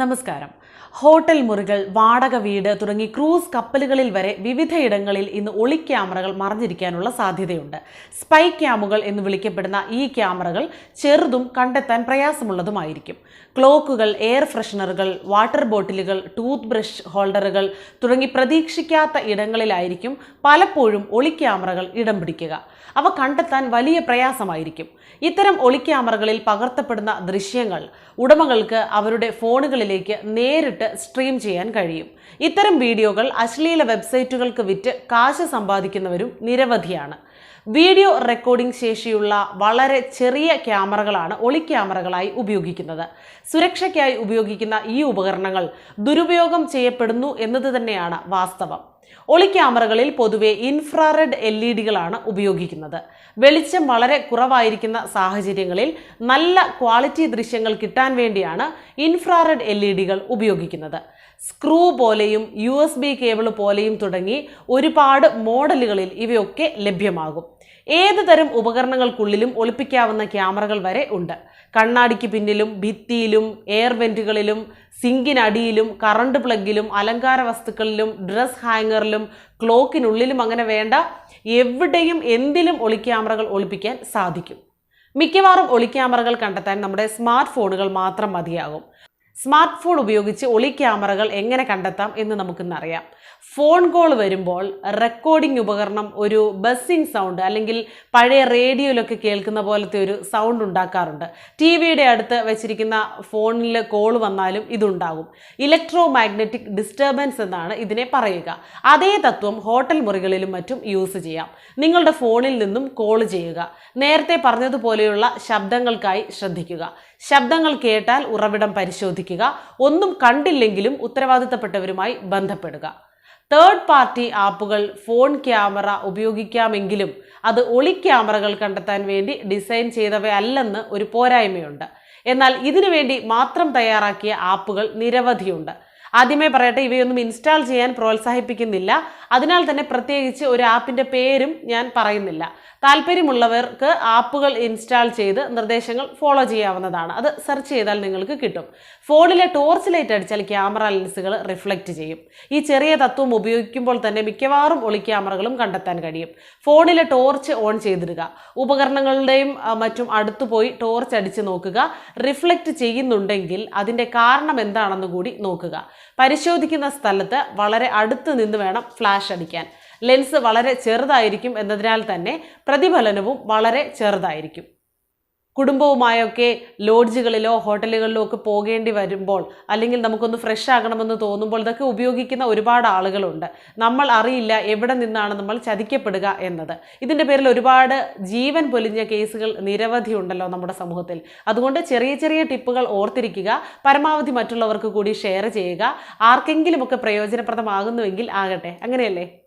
നമസ്കാരം. ഹോട്ടൽ മുറികൾ വാടക വീട് തുടങ്ങി ക്രൂസ് കപ്പലുകളിൽ വരെ വിവിധയിടങ്ങളിൽ ഇന്ന് ഒളി ക്യാമറകൾ മറഞ്ഞിരിക്കാനുള്ള സാധ്യതയുണ്ട്. സ്പൈ ക്യാമുകൾ എന്ന് വിളിക്കപ്പെടുന്ന ഈ ക്യാമറകൾ ചെറുതും കണ്ടെത്താൻ പ്രയാസമുള്ളതുമായിരിക്കും. ക്ലോക്കുകൾ എയർ ഫ്രഷ്നറുകൾ വാട്ടർ ബോട്ടിലുകൾ ടൂത്ത് ബ്രഷ് ഹോൾഡറുകൾ തുടങ്ങി പ്രതീക്ഷിക്കാത്ത ഇടങ്ങളിലായിരിക്കും പലപ്പോഴും ഒളി ക്യാമറകൾ ഇടം പിടിക്കുക. അവ കണ്ടെത്താൻ വലിയ പ്രയാസമായിരിക്കും. ഇത്തരം ഒളി ക്യാമറകളിൽ പകർത്തപ്പെടുന്ന ദൃശ്യങ്ങൾ ഉടമകൾക്ക് അവരുടെ ഫോണുകളിലേക്ക് നേരിട്ട് സ്ട്രീം ചെയ്യാൻ കഴിയും. ഇത്തരം വീഡിയോകൾ അശ്ലീല വെബ്സൈറ്റുകൾക്ക് വിറ്റ് കാശ് സമ്പാദിക്കുന്നവരും നിരവധിയാണ്. വീഡിയോ റെക്കോർഡിംഗ് ശേഷിയുള്ള വളരെ ചെറിയ ക്യാമറകളാണ് ഒളി ക്യാമറകളായി ഉപയോഗിക്കുന്നത്. സുരക്ഷയ്ക്കായി ഉപയോഗിക്കുന്ന ഈ ഉപകരണങ്ങൾ ദുരുപയോഗം ചെയ്യപ്പെടുന്നു എന്നത് തന്നെയാണ് വാസ്തവം. ഒളി ക്യാമറകളിൽ പൊതുവെ ഇൻഫ്രാറെഡ് എൽ ഇ ഡികളാണ് ഉപയോഗിക്കുന്നത്. വെളിച്ചം വളരെ കുറവായിരിക്കുന്ന സാഹചര്യങ്ങളിൽ നല്ല ക്വാളിറ്റി ദൃശ്യങ്ങൾ കിട്ടാൻ വേണ്ടിയാണ് ഇൻഫ്രാറെഡ് എൽ ഇ ഡികൾ ഉപയോഗിക്കുന്നത്. സ്ക്രൂ പോലെയും യു എസ് ബി കേബിൾ പോലെയും തുടങ്ങി ഒരുപാട് മോഡലുകളിൽ ഇവയൊക്കെ ലഭ്യമാകും. ഏത് തരം ഉപകരണങ്ങൾക്കുള്ളിലും ഒളിപ്പിക്കാവുന്ന ക്യാമറകൾ വരെ ഉണ്ട്. കണ്ണാടിക്ക് പിന്നിലും ഭിത്തിയിലും എയർ വെന്റുകളിലും സിങ്കിനടിയിലും കറണ്ട് പ്ലഗിലും അലങ്കാര വസ്തുക്കളിലും ഡ്രസ് ഹാങ്ങറിലും ക്ലോക്കിനുള്ളിലും അങ്ങനെ വേണ്ട എവിടെയും എന്തിലും ഒളിക്യാമറകൾ ഒളിപ്പിക്കാൻ സാധിക്കും. മിക്കവാറും ഒളിക്യാമറകൾ കണ്ടെത്താൻ നമ്മുടെ സ്മാർട്ട് ഫോണുകൾ മാത്രം മതിയാകും. സ്മാർട്ട് ഫോൺ ഉപയോഗിച്ച് ഒളി ക്യാമറകൾ എങ്ങനെ കണ്ടെത്താം എന്ന് നമുക്കിന്നറിയാം. ഫോൺ കോൾ വരുമ്പോൾ റെക്കോർഡിംഗ് ഉപകരണം ഒരു ബസ്സിംഗ് സൗണ്ട് അല്ലെങ്കിൽ പഴയ റേഡിയോയിലൊക്കെ കേൾക്കുന്ന പോലത്തെ ഒരു സൗണ്ട് ഉണ്ടാക്കാറുണ്ട്. ടി വിയുടെ അടുത്ത് വെച്ചിരിക്കുന്ന ഫോണിൽ കോൾ വന്നാലും ഇതുണ്ടാകും. ഇലക്ട്രോ മാഗ്നറ്റിക് ഡിസ്റ്റർബൻസ് എന്നാണ് ഇതിനെ പറയുക. അതേ തത്വം ഹോട്ടൽ മുറികളിലും മറ്റും യൂസ് ചെയ്യാം. നിങ്ങളുടെ ഫോണിൽ നിന്നും കോൾ ചെയ്യുക. നേരത്തെ പറഞ്ഞതുപോലെയുള്ള ശബ്ദങ്ങൾക്കായി ശ്രദ്ധിക്കുക. ശബ്ദങ്ങൾ കേട്ടാൽ ഉറവിടം പരിശോധിക്കുക. ഒന്നും കണ്ടില്ലെങ്കിലും ഉത്തരവാദിത്തപ്പെട്ടവരുമായി ബന്ധപ്പെടുക. തേർഡ് പാർട്ടി ആപ്പുകൾ ഫോൺ ക്യാമറ ഉപയോഗിക്കാമെങ്കിലും അത് ഒളി ക്യാമറകൾ കണ്ടെത്താൻ വേണ്ടി ഡിസൈൻ ചെയ്തവയല്ലെന്ന് ഒരു പോരായ്മയുണ്ട്. എന്നാൽ ഇതിനുവേണ്ടി മാത്രം തയ്യാറാക്കിയ ആപ്പുകൾ നിരവധിയുണ്ട്. ആദ്യമേ പറയട്ടെ ഇവയൊന്നും ഇൻസ്റ്റാൾ ചെയ്യാൻ പ്രോത്സാഹിപ്പിക്കുന്നില്ല. അതിനാൽ തന്നെ പ്രത്യേകിച്ച് ഒരു ആപ്പിന്റെ പേരും ഞാൻ പറയുന്നില്ല. താല്പര്യമുള്ളവർക്ക് ആപ്പുകൾ ഇൻസ്റ്റാൾ ചെയ്ത് നിർദ്ദേശങ്ങൾ ഫോളോ ചെയ്യാവുന്നതാണ്. അത് സെർച്ച് ചെയ്താൽ നിങ്ങൾക്ക് കിട്ടും. ഫോണിലെ ടോർച്ച് ലൈറ്റ് അടിച്ചാൽ ക്യാമറ ലെൻസുകൾ റിഫ്ലക്റ്റ് ചെയ്യും. ഈ ചെറിയ തത്വം ഉപയോഗിക്കുമ്പോൾ തന്നെ മിക്കവാറും ഒളി ക്യാമറകളും കണ്ടെത്താൻ കഴിയും. ഫോണിലെ ടോർച്ച് ഓൺ ചെയ്തിടുക. ഉപകരണങ്ങളുടെയും മറ്റും അടുത്തു പോയി ടോർച്ച് അടിച്ച് നോക്കുക. റിഫ്ലക്റ്റ് ചെയ്യുന്നുണ്ടെങ്കിൽ അതിന്റെ കാരണം എന്താണെന്ന് കൂടി നോക്കുക. പരിശോധിക്കുന്ന സ്ഥലത്ത് വളരെ അടുത്ത് നിന്ന് വേണം ഫ്ലാഷ് അടിക്കാൻ. ലെൻസ് വളരെ ചെറുതായിരിക്കും എന്നതിനാൽ തന്നെ പ്രതിഫലനവും വളരെ ചെറുതായിരിക്കും. കുടുംബവുമായൊക്കെ ലോഡ്ജുകളിലോ ഹോട്ടലുകളിലോ ഒക്കെ പോകേണ്ടി വരുമ്പോൾ അല്ലെങ്കിൽ നമുക്കൊന്ന് ഫ്രഷ് ആകണമെന്ന് തോന്നുമ്പോൾ ഇതൊക്കെ ഉപയോഗിക്കുന്ന ഒരുപാട് ആളുകളുണ്ട്. നമ്മൾ അറിയില്ല എവിടെ നിന്നാണ് നമ്മൾ ചതിക്കപ്പെടുക എന്നത്. ഇതിന്റെ പേരിൽ ഒരുപാട് ജീവൻ പൊലിഞ്ഞ കേസുകൾ നിരവധി ഉണ്ടല്ലോ നമ്മുടെ സമൂഹത്തിൽ. അതുകൊണ്ട് ചെറിയ ചെറിയ ടിപ്പുകൾ ഓർത്തിരിക്കുക പരമാവധി മറ്റുള്ളവർക്ക് കൂടി ഷെയർ ചെയ്യുക. ആർക്കെങ്കിലുമൊക്കെ പ്രയോജനപ്രദമാകുന്നുവെങ്കിൽ ആകട്ടെ. അങ്ങനെയല്ലേ?